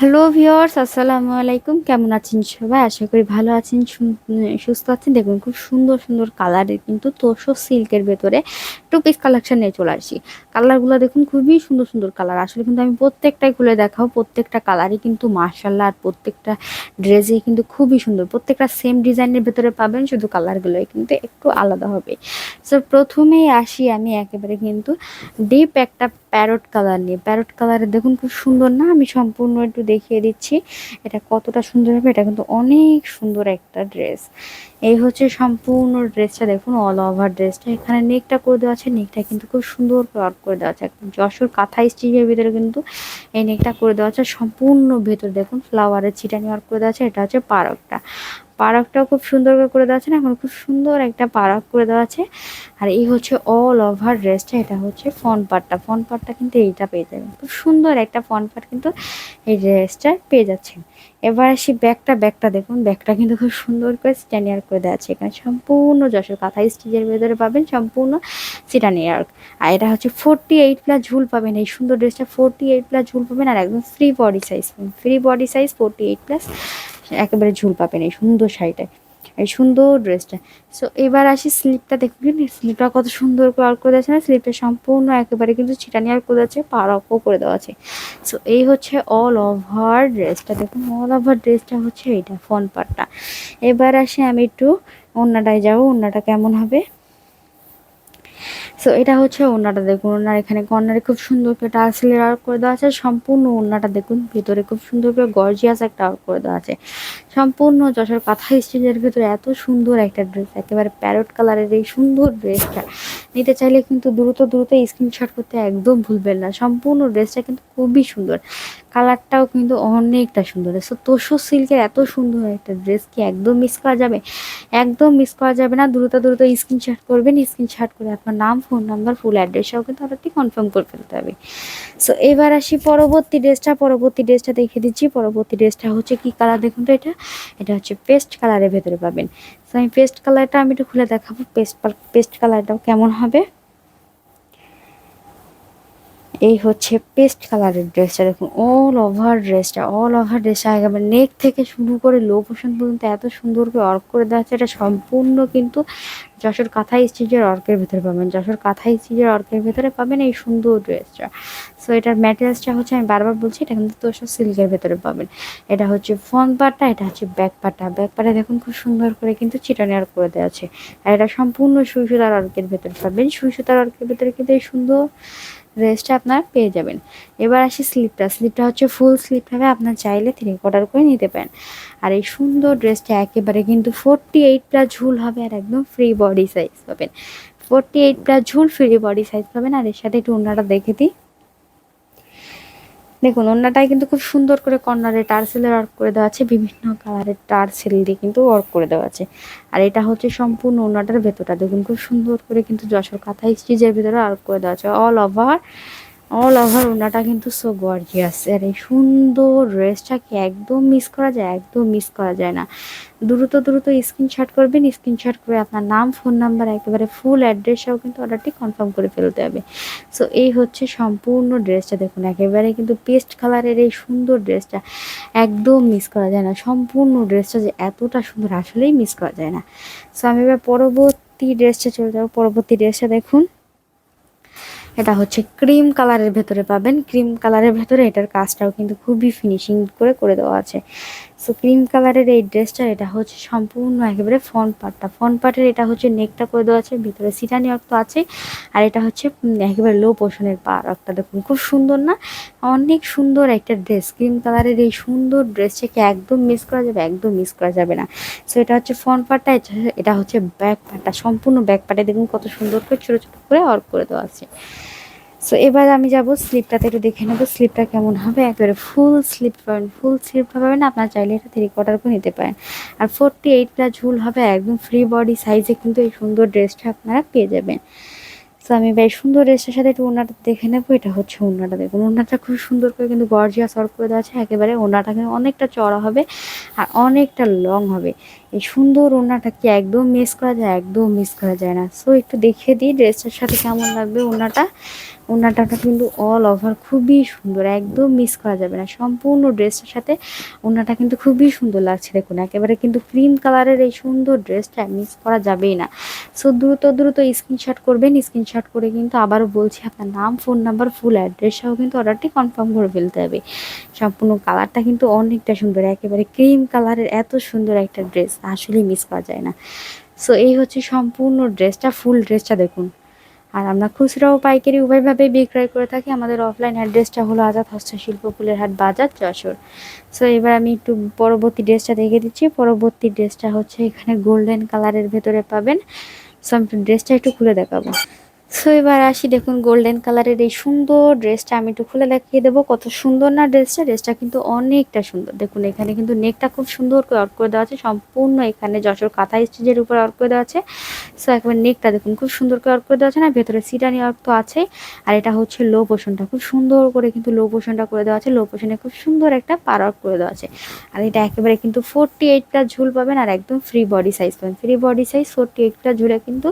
Hello viewers আসসালামু আলাইকুম। কেমন আছেন সবাই? আশা করি ভালো আছেন সুস্থ আছেন। দেখুন, খুব সুন্দর সুন্দর কালারের কিন্তু তোষো সিল্কের ভেতরে টু পিস কালেকশন নিয়ে চলে আসি কালারগুলো দেখুন, খুবই সুন্দর সুন্দর কালার আসলে কিন্তু আমি প্রত্যেকটাই খুলে দেখাবো প্রত্যেকটা কালারই কিন্তু মার্শাল্লাহ আর প্রত্যেকটা ড্রেসে কিন্তু খুবই সুন্দর। প্রত্যেকটা সেম ডিজাইনের ভেতরে পাবেন, শুধু কালারগুলোই কিন্তু একটু আলাদা হবে। সো প্রথমেই আসি আমি একেবারে কিন্তু ডিপ একটা প্যারট কালার নিয়ে। প্যারট কালারে দেখুন খুব সুন্দর না? আমি সম্পূর্ণ একটু দেখিয়ে দিচ্ছি। এটা কতটা সুন্দর হবে? এটা কিন্তু অনেক সুন্দর একটা ড্রেস। এই হচ্ছে সম্পূর্ণ ড্রেসটা দেখুন অল ওভার ড্রেসটা। এখানে নেকটা করে দেওয়া আছে। নেকটা কিন্তু খুব সুন্দর ওয়ার্ক করে দেওয়া আছে। একদম যশোর কাঁথা স্টিচের ভিতরে কিন্তু এই নেকটা করে দেওয়া আছে। সম্পূর্ণ ভেতর দেখুন ফ্লাওয়ারের ছিটানি ওয়ার্ক করে দেওয়া আছে। এটা হচ্ছে পারকটা। পারকটাও খুব সুন্দর করে দেওয়া আছে না? এখন খুব সুন্দর একটা পারক করে দেওয়া আছে। আর এই হচ্ছে অল ওভার ড্রেসটা এটা হচ্ছে ফন পার্টটা ফন পার্টটা কিন্তু এইটা পেয়ে যাবেন। খুব সুন্দর একটা ফন পার্ট কিন্তু এই ড্রেসটা পেয়ে যাচ্ছেন। এবার আসি ব্যাগটা ব্যাগটা দেখুন। ব্যাগটা কিন্তু খুব সুন্দর করে স্ট্যানিয়ার করে দেওয়া আছে। এখানে সম্পূর্ণ যশোর কাঁথা স্টিচের ভেতরে পাবেন সম্পূর্ণ সিটানিয়ার আর এটা হচ্ছে ফোরটি এইট প্লাস ঝুল পাবেন। এই সুন্দর ড্রেসটা ফোরটি এইট প্লাস ঝুল পাবেন আর একদম free body size free body size forty eight plus একেবারে ঝুল পাবেন এই সুন্দর শাড়িটায় এই সুন্দর ড্রেসটা। সো এবার আসি স্লিপটা দেখবেন স্লিপটা কত সুন্দর করে করে দেওয়া আছে না? স্লিপটা সম্পূর্ণ একেবারে কিন্তু ছিটানি আর করে আছে অফও করে দেওয়া আছে। সো এই হচ্ছে অল ওভার ড্রেসটা দেখুন অল ওভার ড্রেসটা হচ্ছে এইটা ফোন পার্টটা এবার আসি আমি একটু অন্যটায় যাব, অন্যটা কেমন হবে? সো এটা হচ্ছে ওনাটা দেখুন। ওনার এখানে কর্নারে খুব সুন্দর করে টাসেলের আর্ট করে দেওয়া আছে। সম্পূর্ণ ওনাটা দেখুন। ভিতরে খুব সুন্দর করে গর্জিয়াস একটা আর্ট করে দেওয়া আছে। সম্পূর্ণ যশোর কাঁথা স্টেজের ভিতরে এত সুন্দর একটা ড্রেস একেবারে প্যারট কালারের এই সুন্দর ড্রেসটা নিতে চাইলে কিন্তু দ্রুত দ্রুত স্ক্রিনশট করতে একদম ভুলবেন না। সম্পূর্ণ ড্রেসটা কিন্তু খুবই সুন্দর। কালারটাও কিন্তু অনেকটা সুন্দর। সো তোষো সিল্কের এত সুন্দর একটা ড্রেস কি একদম মিস করা যাবে? একদম মিস করা যাবে না। দ্রুত দ্রুত স্ক্রিনশট করবেন। স্ক্রিনশট করে আপনার নাম ফোন নাম্বার ফুল অ্যাড্রেসটাও কিন্তু অর্ডারটি কনফার্ম করে ফেলতে হবে। সো এবার আসি পরবর্তী ড্রেসটা পরবর্তী ড্রেসটা দেখে দিচ্ছি। পরবর্তী ড্রেসটা হচ্ছে কি কালার দেখুন তো এটা? এটা হচ্ছে পেস্ট কালারের ভেতরে পাবেন। সো আমি পেস্ট কালারটা আমি একটু খুলে দেখাবো পেস্ট পেস্ট কালারটাও কেমন হবে? এই হচ্ছে পেস্ট কালারের ড্রেসটা। দেখুন অল ওভার ড্রেসটা অল ওভার ড্রেসটা। একেবারে নেক থেকে শুরু করে লো পোশন পর্যন্ত এত সুন্দর করে অর্ক করে দেওয়া হচ্ছে। এটা সম্পূর্ণ কিন্তু যশোর কাঁথা স্টিচের অর্কের ভেতরে পাবেন। যশোর কাঁথা স্টিচের অর্কের ভেতরে পাবেন এই সুন্দর ড্রেসটা। সো এটার ম্যাটেরিয়ালসটা হচ্ছে, আমি বারবার বলছি, এটা কিন্তু তোষো সিল্কের ভেতরে পাবেন। এটা হচ্ছে ফ্রন্ট পার্টটা এটা হচ্ছে ব্যাক পার্টটা ব্যাক পার্টে দেখুন খুব সুন্দর করে কিন্তু চিটানি অর্ক করে দেওয়া আছে। আর এটা সম্পূর্ণ সুই সুতার অর্কের ভেতরে পাবেন। সুই সুতার অর্কের ভেতরে কিন্তু এই সুন্দর ড্রেসটা আপনারা পেয়ে যাবেন। এবার আসি স্লিপটা স্লিপটা হচ্ছে ফুল স্লিপ হবে, আপনার চাইলে থ্রি কোয়ার্টার করে নিতে পারেন। আর এই সুন্দর ড্রেসটা একেবারে কিন্তু ফোরটি এইট প্লাস ঝুল হবে আর একদম ফ্রি বডি সাইজ পাবেন। ফোরটি এইট প্লাস ঝুল ফ্রি বডি সাইজ পাবেন। আর এর সাথে একটু অন্যটা দেখে দিই। দেখুন অন্যটায় কিন্তু খুব সুন্দর করে কর্নারে টার্সেলের ওয়ার্ক করে দেওয়া আছে, বিভিন্ন কালারের টার্সেল দিয়ে কিন্তু ওয়ার্ক করে দেওয়া আছে। আর এটা হচ্ছে সম্পূর্ণ অন্যটার ভেতরটা। দেখুন, খুব সুন্দর করে কিন্তু যশোর কাঁথা স্টিচের ভেতরে ওয়ার্ক করে দেওয়া আছে অল ওভার অল ওভার ওনাটা কিন্তু সো গর্জিয়াস আর এই সুন্দর ড্রেসটাকে একদম মিস করা যায়? একদম মিস করা যায় না। দ্রুত দ্রুত স্ক্রিনশট করবেন স্ক্রিনশট করে আপনার নাম ফোন নাম্বার একেবারে ফুল অ্যাড্রেসটাও কিন্তু অর্ডারটি কনফার্ম করে ফেলতে হবে। সো এই হচ্ছে সম্পূর্ণ ড্রেসটা দেখুন, একেবারে কিন্তু পেস্ট কালারের এই সুন্দর ড্রেসটা একদম মিস করা যায় না। সম্পূর্ণ ড্রেসটা যে এতটা সুন্দর আসলেই মিস করা যায় না। সো আমি এবার পরবর্তী ড্রেসটা চলে যাব। পরবর্তী ড্রেসটা দেখুন। এটা হচ্ছে ক্রিম কালারের ভেতরে পাবেন। ক্রিম কালারের ভেতরে এটার কাজটাও কিন্তু খুবই ফিনিশিং করে করে দেওয়া আছে। সো ক্রিম কালারের এই ড্রেসটা, এটা হচ্ছে সম্পূর্ণ একেবারে ফ্রন্ট পার্টটা। ফ্রন্ট পার্টের এটা হচ্ছে নেকটা করে দেওয়া আছে, ভিতরে সিটানি অর্ক তো আছে, আর এটা হচ্ছে একেবারে লো পোর্শনের পা অর্কটা দেখুন, খুব সুন্দর না? অনেক সুন্দর একটা ড্রেস। ক্রিম কালারের এই সুন্দর ড্রেসটাকে একদম মিস করা যাবে, একদম মিস করা যাবে না। সো এটা হচ্ছে ফ্রন্ট পার্টটা, এটা হচ্ছে ব্যাক পার্টটা। সম্পূর্ণ ব্যাক পার্টে দেখুন কত সুন্দর করে, ছোটো ছোটো করে অর্ক করে দেওয়া আছে। সো এবার আমি যাব স্লিপটাতে একটু দেখে নেব স্লিপটা কেমন হবে। একেবারে ফুল স্লিপ পাবেন ফুল স্লিপ পাবেন। আপনার চাইলে এটা থ্রি কোয়ার্টার করে নিতে পারেন। আর ফোরটি এইট প্লাস ঝুল হবে, একদম ফ্রি বডি সাইজে কিন্তু এই সুন্দর ড্রেসটা আপনারা পেয়ে যাবেন। সো আমি বেশ সুন্দর ড্রেসটার সাথে একটু ওনাটা দেখে নেব। এটা হচ্ছে ওনাটা দেখুন। ওনাটা খুব সুন্দর করে কিন্তু গর্জিয়া ওয়ার্ক করে দেওয়া আছে। একেবারে ওনাটা কিন্তু অনেকটা চড়া হবে আর অনেকটা লং হবে। এই সুন্দর ওনাটাকে একদম মিস করা যায়? একদম মিস করা যায় না। সো একটু দেখে দিই ড্রেসটার সাথে কেমন লাগবে ওনাটা ওনাটা কিন্তু অল ওভার খুবই সুন্দর, একদম মিস করা যাবে না। সম্পূর্ণ ড্রেসটার সাথে ওনাটা কিন্তু খুবই সুন্দর লাগছে দেখুন। একেবারে কিন্তু ক্রিম কালারের এই সুন্দর ড্রেসটা মিস করা যাবেই না। সো দ্রুত দ্রুত স্ক্রিনশট করবেন। স্ক্রিনশট করে কিন্তু আবারও বলছি আপনার নাম ফোন নাম্বার ফুল অ্যাড্রেস সহ কিন্তু অর্ডারটি কনফার্ম করে ফেলতে হবে। সম্পূর্ণ কালারটা কিন্তু অনেকটা সুন্দর, একেবারে ক্রিম কালারের এত সুন্দর একটা ড্রেস আসলেই মিস করা যায় না। সো এই হচ্ছে সম্পূর্ণ ড্রেসটা ফুল ড্রেসটা দেখুন। আর আমরা খুচরা ও পাইকারি উভয়ভাবে বিক্রয় করে থাকি। আমাদের অফলাইন অ্যাড্রেসটা হলো আজাদ হস্তশিল্প ফুলের হাট বাজার যশোর। সো এবার আমি একটু পরবর্তী ড্রেসটা দেখে দিচ্ছি। পরবর্তী ড্রেসটা হচ্ছে এখানে গোল্ডেন কালারের ভেতরে পাবেন। সো আমি ড্রেসটা একটু খুলে দেখাবো। সো এবার আসি দেখুন গোল্ডেন কালারের এই সুন্দর ড্রেসটা আমি একটু খুলে দেখিয়ে দেবো কত সুন্দর না ড্রেসটা ড্রেসটা কিন্তু অনেকটা সুন্দর। দেখুন এখানে কিন্তু নেকটা খুব সুন্দর করে অর্ক করে দেওয়া আছে। সম্পূর্ণ এখানে যশোর কাঁথা স্টিচের উপর অর্ক করে দেওয়া আছে। সো একবার নেকটা দেখুন খুব সুন্দর করে অর্ক করে দেওয়া আছে না। ভেতরে সিটানি অর্ক তো আছে। আর এটা হচ্ছে লো পোষণটা খুব সুন্দর করে কিন্তু লো পোষণটা করে দেওয়া আছে। লো পোষণে খুব সুন্দর একটা পার অর্ক করে দেওয়া আছে। আর এটা একেবারে কিন্তু ফোরটি এইটটা ঝুল পাবেন আর একদম ফ্রি বডি সাইজ পাবেন। ফ্রি বডি সাইজ ফোরটি এইটটা ঝুলে কিন্তু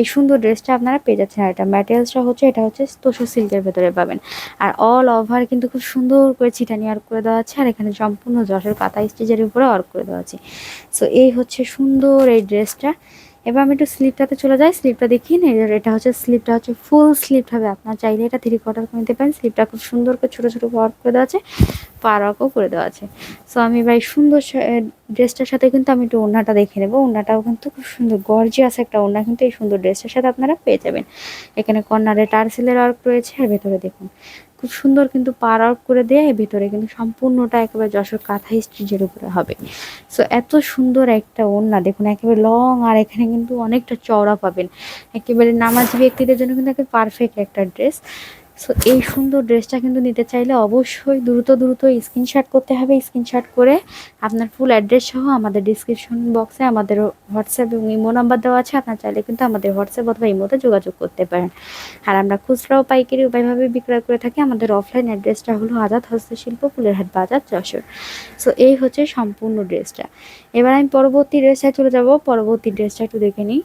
এই সুন্দর ড্রেসটা আপনারা পেয়ে যাচ্ছেন। আর এটা ম্যাটেরিয়ালসটা হচ্ছে, এটা হচ্ছে তোষো সিল্কের ভেতরে পাবেন। আর অল ওভার কিন্তু খুব সুন্দর করে ছিটানি ওয়ার্ক করে দেওয়া আছে, আর এখানে সম্পূর্ণ যশের কাঁথা স্টিচের উপরে ওয়ার্ক করে দেওয়া আছে। সো এই হচ্ছে সুন্দর এই ড্রেসটা এবার আমি একটু স্লিপটাতে চলে যাই স্লিপটা দেখি না, এটা হচ্ছে স্লিপটা হচ্ছে ফুল স্লিপ হবে। আপনার চাইলে এটা থ্রি কোয়ার্টার করে নিতে পারেন স্লিপটা খুব সুন্দর করে ছোটো ছোটো ওয়ার্ক করে দেওয়া আছে পারাকও করে দেওয়া আছে। সো আমি এবার সুন্দর ড্রেসটার সাথে কিন্তু আমি একটু ওড়নাটা দেখে নেব। ওড়নাটাও কিন্তু খুব সুন্দর গর্জিয়াস একটা ওড়না কিন্তু এই সুন্দর ড্রেসটার সাথে আপনারা পেয়ে যাবেন। এখানে কর্নারে টার্সেলের ওয়ার্ক রয়েছে, আর ভেতরে দেখুন, খুব সুন্দর কিন্তু পার আউট করে দেয় ভিতরে কিন্তু সম্পূর্ণটা একেবারে যশোর কাঁথা স্টিচের উপরে হবে। সো এত সুন্দর একটা ওড়না, দেখুন, একেবারে লং আর এখানে কিন্তু অনেকটা চওড়া পাবেন। একেবারে নামাজি ব্যক্তিদের জন্য কিন্তু একেবারে পারফেক্ট একটা ড্রেস। সো এই সুন্দর ড্রেসটা কিন্তু নিতে চাইলে অবশ্যই দ্রুত দ্রুত স্ক্রিনশট করতে হবে। স্ক্রিনশট করে আপনার ফুল অ্যাড্রেস সহ আমাদের ডিসক্রিপশন বক্সে আমাদের হোয়াটসঅ্যাপ এবং ইমো নাম্বার দেওয়া আছে। আপনার চাইলে কিন্তু আমাদের হোয়াটসঅ্যাপ অথবা ইমোতে যোগাযোগ করতে পারেন। আর আমরা খুচরাও পাইকারি উভয়ভাবে বিক্রয় করে থাকি। আমাদের অফলাইন অ্যাড্রেসটা হলো আজাদ হস্তশিল্প ফুলেরহাট বাজার, যশোর। সো এই হচ্ছে সম্পূর্ণ ড্রেসটা। এবার আমি পরবর্তী ড্রেসটায় চলে যাব। পরবর্তী ড্রেসটা একটু দেখে নিই।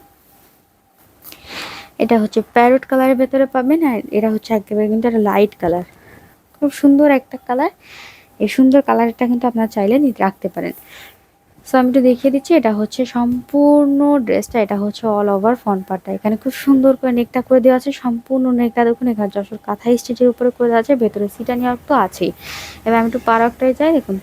এটা হচ্ছে প্যারট কালারের ভেতরে পাবেন আর এটা হচ্ছে একেবারে কিন্তু একটা লাইট কালার খুব সুন্দর একটা কালার এই সুন্দর কালারটা কিন্তু আপনারা চাইলে রাখতে পারেন। সো আমি একটু দেখিয়ে দিচ্ছি, এটা হচ্ছে সম্পূর্ণ ড্রেসটা, এটা হচ্ছে অল ওভার ফ্রন্ট পার্টটা এখানে খুব সুন্দর করে নেকটা করে দেওয়া আছে, সম্পূর্ণ নেকটা দেখুন, এখানে যশোর কাঁথা স্টিচের উপরে করে দেওয়া আছে, ভেতরে সিটা নেওয়ার তো আছেই। এবার আমি একটু পারাকটাই যাই, দেখুন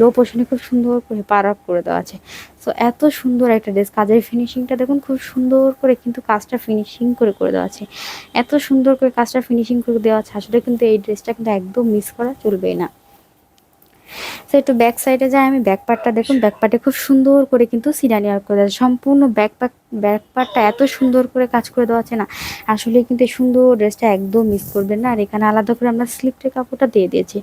লো পোশনে খুব সুন্দর করে পারাক করে দেওয়া আছে। সো এত সুন্দর একটা ড্রেস কাজের ফিনিশিংটা দেখুন, খুব সুন্দর করে কিন্তু কাজটা ফিনিশিং করে করে দেওয়া আছে। এত সুন্দর করে কাজটা ফিনিশিং করে দেওয়া আছে, আসলে কিন্তু এই ড্রেসটা কিন্তু একদম মিস করা চলবেই না। সো একটু ব্যাক সাইডে যাই, আমি ব্যাক পার্টটা দেখুন। ব্যাক পার্টে খুব সুন্দর করে কিন্তু সিরানি আর করে দেওয়া সম্পূর্ণ ব্যাক পার্ট ব্যাক পার্টটা এত সুন্দর করে কাজ করে দেওয়া আছে না। আসলে কিন্তু এই সুন্দর ড্রেসটা একদম মিস করবেন না। আর এখানে আলাদা করে আমরা স্লিপটের কাপড়টা দিয়ে দিয়েছি।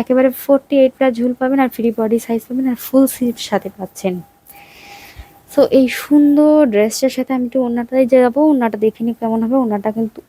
একেবারে ফোরটি এইট প্লাস ঝুল পাবেন আর ফ্রি বডি সাইজ পাবেন আর ফুল স্লিপ সাথে পাচ্ছেন। সো এই সুন্দর ড্রেসটার সাথে আমি একটু ওনাটাই যাব। ওনাটা দেখে নিই কেমন হবে। ওনাটা কিন্তু